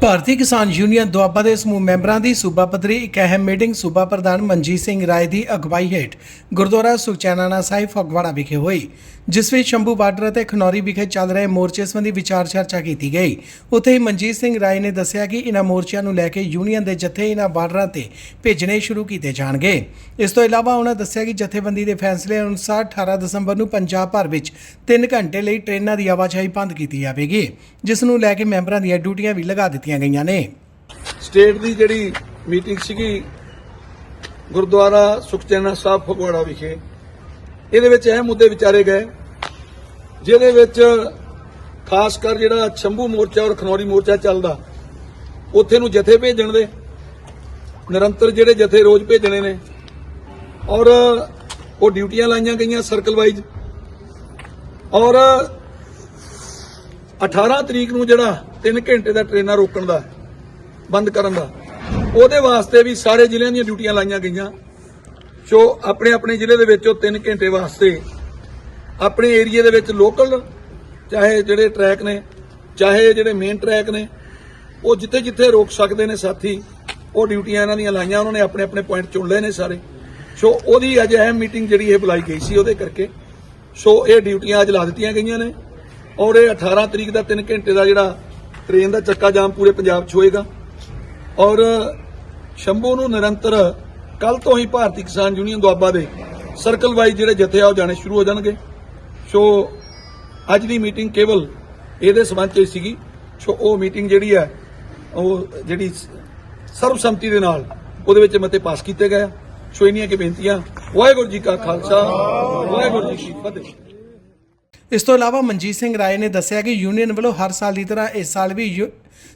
ਭਾਰਤੀ ਕਿਸਾਨ ਯੂਨੀਅਨ ਦੁਆਬਾ ਦੇ ਸਮੂਹ ਮੈਂਬਰਾਂ ਦੀ ਸੂਬਾ ਪੱਧਰੀ ਇੱਕ ਅਹਿਮ ਮੀਟਿੰਗ ਸੂਬਾ ਪ੍ਰਧਾਨ ਮਨਜੀਤ ਸਿੰਘ ਰਾਏ ਦੀ ਅਗਵਾਈ ਹੇਠ ਗੁਰਦੁਆਰਾ ਸੁਖਚੈਨਾਨਾ ਸਾਹਿਬ ਫਗਵਾੜਾ ਵਿਖੇ ਹੋਈ, ਜਿਸ ਵਿੱਚ ਸ਼ੰਭੂ ਬਾਰਡਰ ਅਤੇ ਖਨੌਰੀ ਵਿਖੇ ਚੱਲ ਰਹੇ ਮੋਰਚੇ ਸੰਬੰਧੀ ਵਿਚਾਰ ਚਰਚਾ ਕੀਤੀ ਗਈ। ਉੱਥੇ ਹੀ ਮਨਜੀਤ ਸਿੰਘ ਰਾਏ ਨੇ ਦੱਸਿਆ ਕਿ ਇਨ੍ਹਾਂ ਮੋਰਚਿਆਂ ਨੂੰ ਲੈ ਕੇ ਯੂਨੀਅਨ ਦੇ ਜਥੇ ਇਨ੍ਹਾਂ ਬਾਰਡਰਾਂ ਤੇ ਭੇਜਣੇ ਸ਼ੁਰੂ ਕੀਤੇ ਜਾਣਗੇ। ਇਸ ਤੋਂ ਇਲਾਵਾ ਉਹਨਾਂ ਦੱਸਿਆ ਕਿ ਜਥੇਬੰਦੀ ਦੇ ਫੈਸਲੇ ਅਨੁਸਾਰ 18 ਦਸੰਬਰ ਨੂੰ ਪੰਜਾਬ ਭਰ ਵਿੱਚ 3 ਘੰਟੇ ਲਈ ਟ੍ਰੇਨਾਂ ਦੀ ਆਵਾਜਾਈ ਬੰਦ ਕੀਤੀ ਜਾਵੇਗੀ, ਜਿਸ ਨੂੰ ਲੈ ਕੇ ਮੈਂਬਰਾਂ ਦੀਆਂ ਡਿਊਟੀਆਂ ਵੀ ਲਗਾ ਦਿੱਤੀਆਂ ਗਈਆਂ ਨੇ। ਸਟੇਟ ਦੀ ਜਿਹੜੀ ਮੀਟਿੰਗ ਸੀਗੀ, ਗੁਰਦੁਆਰਾ ਸੁਖਚੈਨਾ ਸਾਹਿਬ ਫਗਵਾੜਾ ਵਿਖੇ, ਇਹਦੇ ਵਿੱਚ ਇਹ ਮੁੱਦੇ ਵਿਚਾਰੇ ਗਏ, ਜਿਹਦੇ ਵਿੱਚ ਖਾਸ ਕਰ ਜਿਹੜਾ ਸ਼ੰਭੂ ਮੋਰਚਾ ਔਰ ਖਨੌਰੀ ਮੋਰਚਾ ਚੱਲਦਾ, ਉੱਥੇ ਨੂੰ ਜਥੇ ਭੇਜਣ ਦੇ, ਨਿਰੰਤਰ ਜਿਹੜੇ ਜਥੇ ਰੋਜ਼ ਭੇਜਣੇ ਨੇ, ਔਰ ਉਹ ਡਿਊਟੀਆਂ ਲਾਈਆਂ ਗਈਆਂ ਸਰਕਲ ਵਾਈਜ਼, ਔਰ 18 ਤਰੀਕ ਨੂੰ ਜਿਹੜਾ 3 ਘੰਟੇ ਦਾ ਟ੍ਰੇਨਾਂ ਰੋਕਣ ਦਾ, ਬੰਦ ਕਰਨ ਦਾ, ਉਹਦੇ ਵਾਸਤੇ ਵੀ ਸਾਰੇ ਜ਼ਿਲ੍ਹਿਆਂ ਦੀਆਂ ਡਿਊਟੀਆਂ ਲਾਈਆਂ ਗਈਆਂ। ਸੋ ਆਪਣੇ ਆਪਣੇ ਜ਼ਿਲ੍ਹੇ ਦੇ ਵਿੱਚ ਉਹ 3 ਘੰਟੇ ਵਾਸਤੇ ਆਪਣੇ ਏਰੀਆ ਦੇ ਵਿੱਚ ਲੋਕਲ, ਚਾਹੇ ਜਿਹੜੇ ਟਰੈਕ ਨੇ, ਚਾਹੇ ਜਿਹੜੇ ਮੇਨ ਟਰੈਕ ਨੇ, ਉਹ ਜਿੱਥੇ ਜਿੱਥੇ ਰੋਕ ਸਕਦੇ ਨੇ ਸਾਥੀ, ਉਹ ਡਿਊਟੀਆਂ ਇਹਨਾਂ ਦੀਆਂ ਲਾਈਆਂ, ਉਹਨਾਂ ਨੇ ਆਪਣੇ ਆਪਣੇ ਪੁਆਇੰਟ ਚੁਣ ਲਏ ਨੇ ਸਾਰੇ। ਸੋ ਉਹਦੀ ਅੱਜ ਅਹਿਮ ਮੀਟਿੰਗ ਜਿਹੜੀ ਇਹ ਬੁਲਾਈ ਗਈ ਸੀ ਉਹਦੇ ਕਰਕੇ। ਸੋ ਇਹ ਡਿਊਟੀਆਂ ਅੱਜ ਲਾ ਦਿੱਤੀਆਂ ਗਈਆਂ ਨੇ। ਔਰ ਇਹ 18 ਤਰੀਕ ਦਾ 3 ਘੰਟੇ ਦਾ ਜਿਹੜਾ ਟ੍ਰੇਨ ਦਾ ਚੱਕਾ ਜਾਮ ਪੂਰੇ ਪੰਜਾਬ 'ਚ ਹੋਏਗਾ। ਔਰ ਸ਼ੰਭੂ ਨੂੰ ਨਿਰੰਤਰ ਕੱਲ ਤੋਂ ਹੀ ਭਾਰਤੀ ਕਿਸਾਨ ਯੂਨੀਅਨ ਦੁਆਬਾ ਦੇ ਸਰਕਲ ਵਾਈਜ਼ ਜਿਹੜੇ ਜਥੇ ਆ ਉਹ ਜਾਣੇ ਸ਼ੁਰੂ ਹੋ ਜਾਣਗੇ। ਸੋ ਅੱਜ ਦੀ ਮੀਟਿੰਗ ਕੇਵਲ ਇਹਦੇ ਸਬੰਧ 'ਚ ਸੀਗੀ। ਸੋ ਉਹ ਮੀਟਿੰਗ ਜਿਹੜੀ ਹੈ, ਉਹ ਜਿਹੜੀ ਸਰਬਸੰਮਤੀ ਦੇ ਨਾਲ ਉਹਦੇ ਵਿੱਚ ਮਤੇ ਪਾਸ ਕੀਤੇ ਗਏ ਆ। ਸੋ ਇੰਨੀਆਂ ਕਿ ਬੇਨਤੀਆਂ। ਵਾਹਿਗੁਰੂ ਜੀ ਕਾ ਖਾਲਸਾ, ਵਾਹਿਗੁਰੂ ਜੀ ਕੀ ਫਤਿਹ। ਇਸ ਤੋਂ ਇਲਾਵਾ ਮਨਜੀਤ ਸਿੰਘ ਰਾਏ ਨੇ ਦੱਸਿਆ ਕਿ ਯੂਨੀਅਨ ਵੱਲੋਂ ਹਰ ਸਾਲ ਦੀ ਤਰ੍ਹਾਂ ਇਸ ਸਾਲ ਵੀ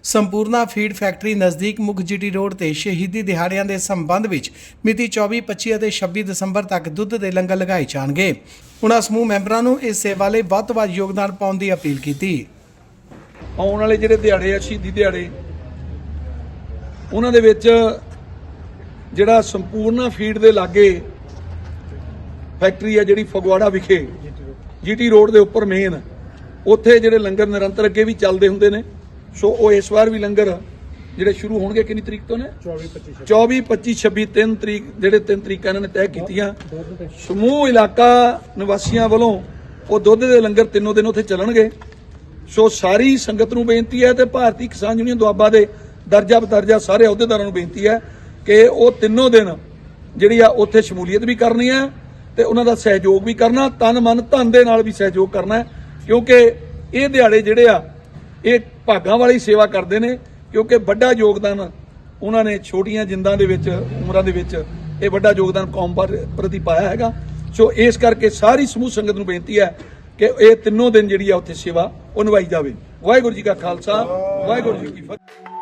ਸੰਪੂਰਨਾ ਫੀਡ ਫੈਕਟਰੀ ਨਜ਼ਦੀਕ ਮੁੱਖ ਜੀਟੀ ਰੋਡ ਤੇ ਸ਼ਹੀਦੀ ਦਿਹਾੜਿਆਂ ਦੇ ਸੰਬੰਧ ਵਿੱਚ ਮਿਤੀ 24 25 ਅਤੇ 26 ਦਸੰਬਰ ਤੱਕ ਦੁੱਧ ਦੇ ਲੰਗਰ ਲਗਾਏ ਜਾਣਗੇ। ਉਹਨਾਂ ਸਮੂਹ ਮੈਂਬਰਾਂ ਨੂੰ ਇਸ ਸੇਵਾ ਲਈ ਵੱਧ ਤੋਂ ਵੱਧ ਯੋਗਦਾਨ ਪਾਉਣ ਦੀ ਅਪੀਲ ਕੀਤੀ। ਆਉਣ ਵਾਲੇ ਜਿਹੜੇ ਦਿਹਾੜੇ ਆ, ਸ਼ਹੀਦੀ ਦਿਹਾੜੇ, ਉਹਨਾਂ ਦੇ ਵਿੱਚ ਜਿਹੜਾ ਸੰਪੂਰਨਾ ਫੀਡ ਦੇ ਲਾਗੇ ਫੈਕਟਰੀ ਆ ਜਿਹੜੀ ਫਗਵਾੜਾ ਵਿਖੇ ਜੀਟੀ ਰੋਡ ਦੇ ਉੱਪਰ ਮੇਨ ਉੱਥੇ ਜਿਹੜੇ ਲੰਗਰ ਨਿਰੰਤਰ ਅੱਗੇ ਵੀ ਚੱਲਦੇ ਹੁੰਦੇ ਨੇ। ਸੋ ਉਹ ਇਸ ਵਾਰ ਵੀ ਲੰਗਰ ਜਿਹੜੇ ਸ਼ੁਰੂ ਹੋਣਗੇ ਕਿੰਨੀ ਤਰੀਕ ਤੋਂ ਨੇ? 24 25 26 ਤਿੰਨ ਤਰੀਕ ਜਿਹੜੇ ਤਿੰਨ ਤਰੀਕਾਂ ਇਹਨਾਂ ਨੇ ਤੈਅ ਕੀਤੀਆਂ। ਸਮੂਹ ਇਲਾਕਾ ਨਿਵਾਸੀਆਂ ਵੱਲੋਂ ਉਹ ਦੁੱਧ ਦੇ ਲੰਗਰ ਤਿੰਨੋਂ ਦਿਨ ਉੱਥੇ ਚੱਲਣਗੇ। ਸੋ ਸਾਰੀ ਸੰਗਤ ਨੂੰ ਬੇਨਤੀ ਹੈ ਤੇ ਭਾਰਤੀ ਕਿਸਾਨ ਯੂਨੀਅਨ ਦੁਆਬਾ ਦੇ ਦਰਜਾ ਬਦਰਜਾ ਸਾਰੇ ਅਹੁਦੇਦਾਰਾਂ ਨੂੰ ਬੇਨਤੀ ਹੈ ਕਿ ਉਹ ਤਿੰਨੋਂ ਦਿਨ ਜਿਹੜੀ ਆ ਉੱਥੇ ਸ਼ਮੂਲੀਅਤ ਵੀ ਕਰਨੀ ਹੈ ਤੇ ਉਹਨਾਂ ਦਾ ਸਹਿਯੋਗ ਵੀ ਕਰਨਾ, ਤਨ ਮਨ ਧਨ ਦੇ ਨਾਲ ਵੀ ਸਹਿਯੋਗ ਕਰਨਾ ਕਿਉਂਕਿ ਇਹ ਦਿਹਾੜੇ ਜਿਹੜੇ ਆ, ਇਹ ਭਾਗਾਂ ਵਾਲੀ ਸੇਵਾ ਕਰਦੇ ਨੇ, ਕਿਉਂਕਿ ਵੱਡਾ ਯੋਗਦਾਨ ਉਹਨਾਂ ਨੇ ਛੋਟੀਆਂ ਜਿੰਦਾਂ ਦੇ ਵਿੱਚ, ਉਮਰਾਂ ਦੇ ਵਿੱਚ, ਇਹ ਵੱਡਾ ਯੋਗਦਾਨ ਕੌਮ ਪ੍ਰਤੀ ਪਾਇਆ ਹੈਗਾ। ਸੋ ਇਸ ਕਰਕੇ ਸਾਰੀ ਸਮੂਹ ਸੰਗਤ ਨੂੰ ਬੇਨਤੀ ਹੈ ਕਿ ਇਹ ਤਿੰਨੋਂ ਦਿਨ ਜਿਹੜੀ ਆ ਉੱਥੇ ਸੇਵਾ ਉਹ ਨਿਭਾਈ ਜਾਵੇ। ਵਾਹਿਗੁਰੂ ਜੀ ਕਾ ਖਾਲਸਾ, ਵਾਹਿਗੁਰੂ ਜੀ ਕੀ ਫਤਿਹ।